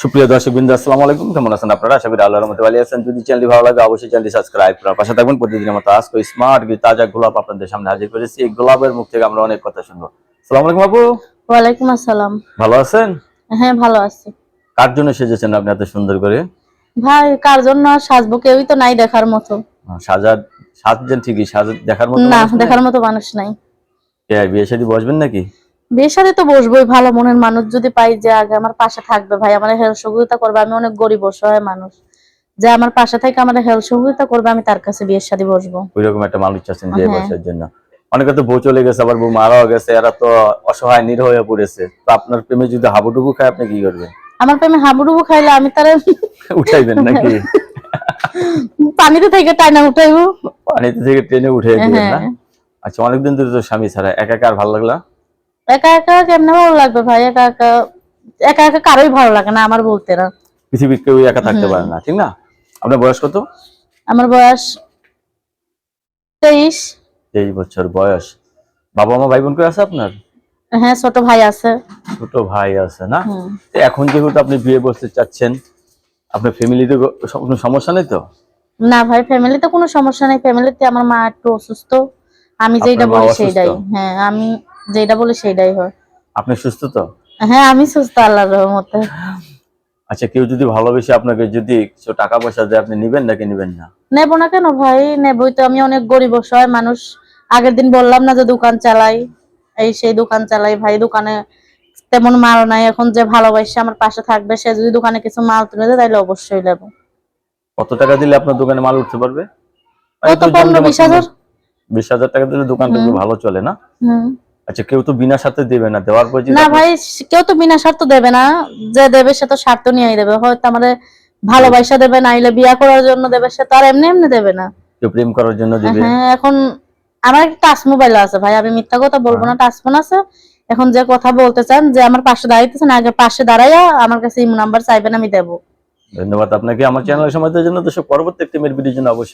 সুপ্রিয় দর্শক বিন্দু আসসালামু আলাইকুম। কেমন আছেন আপনারা? আশা করি আল্লাহর মতো ভালো আছেন। যদি চ্যানেলটি ভালো লাগে অবশ্যই চ্যানেলটি সাবস্ক্রাইব করার পাশে থাকবেন। প্রতিদিনের মতো আজকে স্মার্ট তাজা গোলাপ আপনাদের সামনে হাজির করেছি। এই গোলাপের মুখ থেকে আমরা অনেক কথা শুনব। আসসালামু আলাইকুম আপু। ওয়ালাইকুম আসসালাম। ভালো আছেন? হ্যাঁ ভালো আছি। কার জন্য সেজেছেন আপনি এত সুন্দর করে? ভাই কার জন্য? সাজবো কেউই তো নাই দেখার মতো। সাজা সাজছেন ঠিকই সাজা দেখার মতো না দেখার মতো মানুষ নাই। কে, বিয়ে শাদী বসবেন নাকি? বিয়ের সাথে তো বসবোই ভালো মনের মানুষ যদি পাই যে আগে আমার পাশে থাকবে ভাই আমার হেল্প সহযোগিতা করবে। আমি অনেক গরিব অসহায় মানুষ। যে আমার পাশে থেকে আমার হেল্প সহযোগিতা করবে আমি তার কাছে বিয়ের সাথে বসবো। ওই রকম একটা মানুষ চাচ্ছেন যে হ্যাঁ। বয়সের জন্য। অনেকে তো বউ চলে গেছে আবার বউ মারাও গেছে এরা তো অসহায় নির হয়ে পড়েছে। তো আপনার প্রেমে যদি হাবুডুবু খায় আপনি কি করবেন? আমার প্রেমে হাবুডুবু খাইলে আমি তার উঠাইবেন নাকি? পানিতে থেকে টাইনা উঠাইবো। পানিতে থেকে ট্রেনে উঠে দিবেন না? হ্যাঁ। আচ্ছা অনেকদিন ধরে তো স্বামী ছাড়া একা একা আর ভালো লাগলা? একা একা কেমনে ভালো লাগবে ভাই? একা একা একা একা কারোই ভালো লাগে না আমার বলতে না পৃথিবীর কেউ একা থাকতে পারে না ঠিক না? আপনার বয়স কত? আমার বয়স তেইশ। তেইশ বছর বয়স। বাবা মা ভাই বোন করে আছে আপনার? হ্যাঁ ছোট ভাই আছে। ছোট ভাই আছে না? এখন যেহেতু আপনি বিয়ে বসতে চাচ্ছেন আপনার ফ্যামিলিতে কোনো সমস্যা নেই তো? না ভাই ফ্যামিলিতে কোনো সমস্যা নেই। ফ্যামিলিতে আমার মা একটু অসুস্থ। আমি যেটা বলি সেটাই হ্যাঁ আমি যেটা বলে সেটাই হয়। আপনি সুস্থ তো? হ্যাঁ আমি সুস্থ আল্লাহর রহমতে। আচ্ছা কেউ যদি ভালোবেসে আপনাকে যদি কিছু টাকা পয়সা দেয় আপনি নেবেন নাকি নেবেন না? নেব না কেন ভাই? নেবই তো আমি অনেক গরিব অসহায় মানুষ। আগের দিন বললাম না যে দোকান চালাই। এই সেই দোকান চালাই ভাই দোকানে তেমন মাল নাই। এখন যে ভালোবাসে আমার পাশে থাকবে সে যদি দোকানে কিছু মাল তুলে দেয় তাহলে অবশ্যই নেব। কত টাকা দিলে আপনার দোকানে মাল উঠতে পারবে? কত? পনেরো বিশ হাজার। বিশ হাজার টাকা দিলে দোকানটা ভালো চলে না? হুম। আচ্ছা কেউ তো বিনা সাথে দেবে না দেওয়ার পর না ভাই কেউ তো বিনা শর্ত দেবে না যে দেবে সে তো স্বার্থ নিয়েই দেবে হয়তো আমাদের ভালোবাসা দেবে না নাইলে বিয়া করার জন্য দেবে সে তো আর এমনি এমনি দেবে না। কেউ প্রেম করার জন্য দেবে? হ্যাঁ এখন আমার একটা টাচ মোবাইল আছে ভাই আমি মিথ্যা কথা বলব হ্যাঁ। না টাচ ফোন আছে। এখন যে কথা বলতে চান যে আমার পাশে দাঁড়াইতেছেন আগে পাশে দাঁড়াইয়া আমার কাছে ইমো নাম্বার চাইবেন আমি দেবো। ধন্যবাদ আপনাকে। আমার চ্যানেলের সময় দেওয়ার জন্য দর্শক পরবর্তী একটি মেয়ের ভিডিওর জন্য অবশ্যই